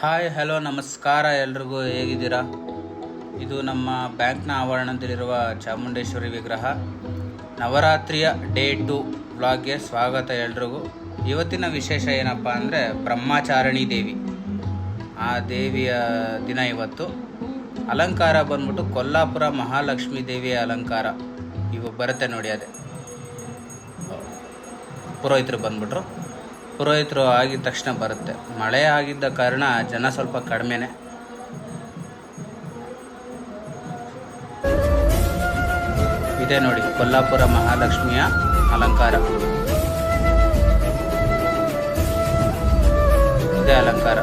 Hi, hello, ನಮಸ್ಕಾರ ಎಲ್ರಿಗೂ ಹೇಗಿದ್ದೀರಾ? ಇದು ನಮ್ಮ ಬ್ಯಾಂಕ್ನ ಆವರಣದಲ್ಲಿರುವ ಚಾಮುಂಡೇಶ್ವರಿ ವಿಗ್ರಹ. ನವರಾತ್ರಿಯ ಡೇ ಟು ವ್ಲಾಗ್ಗೆ ಸ್ವಾಗತ ಎಲ್ರಿಗೂ. ಇವತ್ತಿನ ವಿಶೇಷ ಏನಪ್ಪ ಅಂದರೆ ಬ್ರಹ್ಮಚಾರಣಿ ದೇವಿ. ಆ ದೇವಿಯ ದಿನ ಇವತ್ತು. ಅಲಂಕಾರ ಬಂದ್ಬಿಟ್ಟು ಕೊಲ್ಲಾಪುರ ಮಹಾಲಕ್ಷ್ಮೀ ದೇವಿಯ ಅಲಂಕಾರ. ಇವು ಬರುತ್ತೆ ನೋಡಿ ಅದೇ. ಪುರೋಹಿತರು ಬಂದ್ಬಿಟ್ರು. ಪುರೋಹಿತರು ಆಗಿದ ತಕ್ಷಣ ಬರುತ್ತೆ. ಮಳೆ ಆಗಿದ್ದ ಕಾರಣ ಜನ ಸ್ವಲ್ಪ ಕಡಿಮೆನೆ. ಇದೆ ನೋಡಿ, ಕೊಲ್ಲಾಪುರ ಮಹಾಲಕ್ಷ್ಮಿಯ ಅಲಂಕಾರ. ಇದೆ ಅಲಂಕಾರ.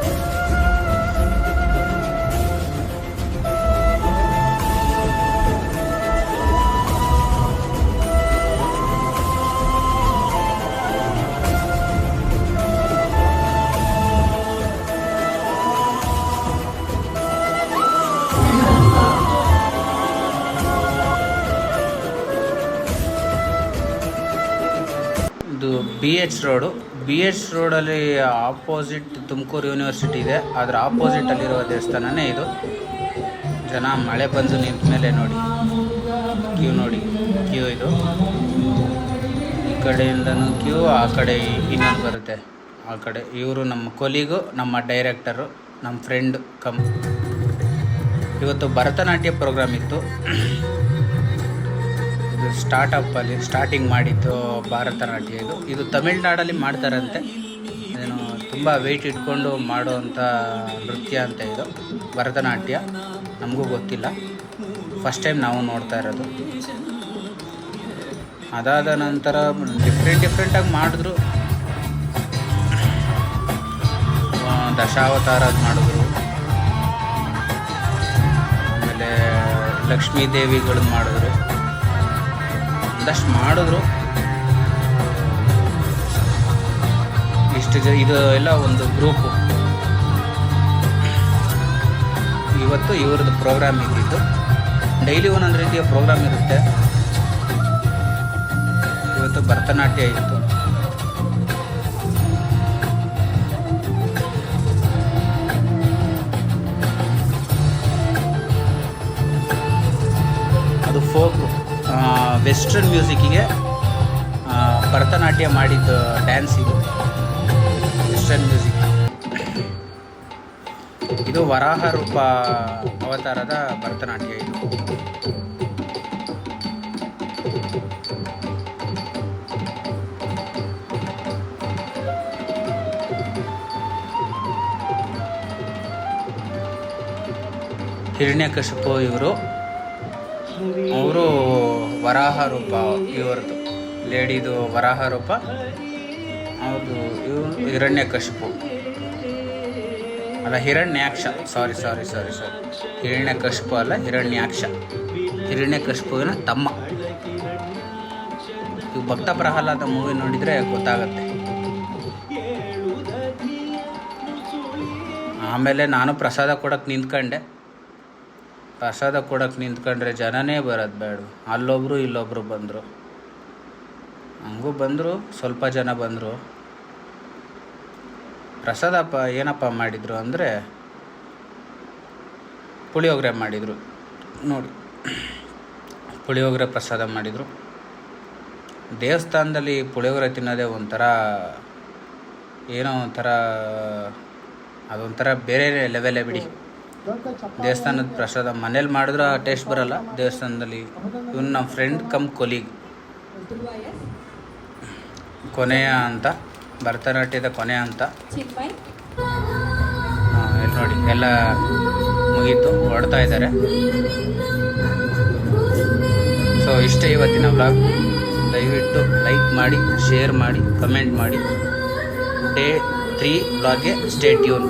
ಇದು B H road B H ರೋಡಲ್ಲಿ ಆಪೋಸಿಟ್ ತುಮಕೂರು ಯೂನಿವರ್ಸಿಟಿ ಇದೆ. ಅದರ ಆಪೋಸಿಟಲ್ಲಿರುವ ದೇವಸ್ಥಾನನೇ ಇದು. ಜನ ಮಳೆ ಬಂದು ನಿಂತ ಮೇಲೆ ನೋಡಿ. ಕ್ಯೂ ನೋಡಿ. ಕ್ಯೂ ಇದು. ಈ ಕಡೆಯಿಂದನೂ ಕ್ಯೂ ಆ ಕಡೆ ಇನ್ನೊಂದು ಬರುತ್ತೆ. ಆ ಕಡೆ ಇವರು ನಮ್ಮ ಕೊಲಿಗು, ನಮ್ಮ ಡೈರೆಕ್ಟರು ನಮ್ಮ ಫ್ರೆಂಡ್ ಕಮ್. ಇವತ್ತು ಭರತನಾಟ್ಯ ಪ್ರೋಗ್ರಾಮ್ ಇತ್ತು. ಇದು ಸ್ಟಾರ್ಟಪ್ಪಲ್ಲಿ ಸ್ಟಾರ್ಟಿಂಗ್ ಮಾಡಿದ್ದು ಭರತನಾಟ್ಯ ಇದು. ಇದು ತಮಿಳ್ನಾಡಲ್ಲಿ ಮಾಡ್ತಾರಂತೆ. ಏನು ತುಂಬ ವೆಯ್ಟ್ ಇಟ್ಕೊಂಡು ಮಾಡುವಂಥ ನೃತ್ಯ ಅಂತ ಇದು. ಭರತನಾಟ್ಯ ನಮಗೂ ಗೊತ್ತಿಲ್ಲ. ಫಸ್ಟ್ ಟೈಮ್ ನಾವು ನೋಡ್ತಾ ಇರೋದು. ಅದಾದ ನಂತರ ಡಿಫ್ರೆಂಟ್ ಡಿಫ್ರೆಂಟಾಗಿ ಮಾಡಿದ್ರು. ದಶಾವತಾರ ಮಾಡಿದ್ರು. ಆಮೇಲೆ ಲಕ್ಷ್ಮೀ ದೇವಿಗಳನ್ನ ಮಾಡಿದ್ರು. ಒಂದಷ್ಟು ಮಾಡಿದ್ರು. ಇಷ್ಟು ಜ ಇದು ಎಲ್ಲ ಒಂದು ಗ್ರೂಪು ಇವತ್ತು ಇವ್ರದ್ದು ಪ್ರೋಗ್ರಾಮ್ ಇದ್ದಿದ್ದು. ಡೈಲಿ ಒಂದೊಂದು ರೀತಿಯ ಪ್ರೋಗ್ರಾಮ್ ಇರುತ್ತೆ. ಇವತ್ತು ಭರತನಾಟ್ಯ ಇತ್ತು. ಅದು ಫೋಕ್ ವೆಸ್ಟರ್ನ್ ಮ್ಯೂಸಿಕ್ಕಿಗೆ ಭರತನಾಟ್ಯ ಮಾಡಿದ್ದು ಡ್ಯಾನ್ಸ್ ಇದು. Western music. ಇದು ವರಾಹ ರೂಪ ಅವತಾರದ ಭರತನಾಟ್ಯ ಇದು. ಹಿರಣ್ಯಕಶಿಪು ಇವರು. ವರಾಹ ರೂಪ ಇವರದು ಲೇಡಿದು ವರಾಹ ರೂಪ ಅವ್ರದ್ದು ಹಿರಣ್ಯ ಕಶಿಪು ಅಲ್ಲ, ಹಿರಣ್ಯಾಕ್ಷ. ಸಾರಿ ಸಾರಿ ಸಾರಿ ಸಾರಿ ಹಿರಣ್ಯಕಶಿಪು ಅಲ್ಲ, ಹಿರಣ್ಯಾಕ್ಷ. ಹಿರಣ್ಯ ಕಶಿಪುವಿನ ತಮ್ಮ. ಇವು ಭಕ್ತ ಪ್ರಹ್ಲಾದ ಮೂವಿ ನೋಡಿದರೆ ಗೊತ್ತಾಗತ್ತೆ. ಆಮೇಲೆ ನಾನು ಪ್ರಸಾದ ಕೊಡಕ್ಕೆ ನಿಂತ್ಕೊಂಡೆ. ಪ್ರಸಾದ ಕೊಡೋಕ್ಕೆ ನಿಂತ್ಕೊಂಡ್ರೆ ಜನನೇ ಬರೋದು ಬೇಡ. ಅಲ್ಲೊಬ್ರು ಇಲ್ಲೊಬ್ಬರು ಬಂದರು. ಹಂಗೂ ಬಂದರು, ಸ್ವಲ್ಪ ಜನ ಬಂದರು. ಪ್ರಸಾದಪ್ಪ ಏನಪ್ಪ ಮಾಡಿದರು ಅಂದರೆ ಪುಳಿಯೋಗರೆ ಮಾಡಿದರು. ನೋಡಿ, ಪುಳಿಯೋಗರೆ ಪ್ರಸಾದ ಮಾಡಿದರು. ದೇವಸ್ಥಾನದಲ್ಲಿ ಪುಳಿಯೋಗರೆ ತಿನ್ನೋದೇ ಒಂಥರ, ಏನೋ ಒಂಥರ, ಅದೊಂಥರ ಬೇರೆ ಲೆವೆಲೇ ಬಿಡಿ. ದೇವಸ್ಥಾನದ ಪ್ರಸಾದ ಮನೇಲಿ ಮಾಡಿದ್ರೆ ಆ ಟೇಸ್ಟ್ ಬರಲ್ಲ. ದೇವಸ್ಥಾನದಲ್ಲಿ ಇವನು ನಮ್ಮ ಫ್ರೆಂಡ್ ಕಮ್ ಕೊಲೀಗ್ ಕೊನೆಯ ಅಂತ, ಭರತನಾಟ್ಯದ ಕೊನೆಯ ಅಂತ. ನೋಡಿ, ಎಲ್ಲ ಮುಗೀತು ಹೊಡ್ತಾ ಇದ್ದಾರೆ ಸೊ ಇಷ್ಟೇ ಇವತ್ತಿನ ಬ್ಲಾಗ್ ದಯವಿಟ್ಟು ಲೈಕ್ ಮಾಡಿ ಶೇರ್ ಮಾಡಿ ಕಮೆಂಟ್ ಮಾಡಿ. ಡೇ ತ್ರೀ ವ್ಲಾಗ್ಗೆ ಸ್ಟೇ ಟ್ಯೂನ್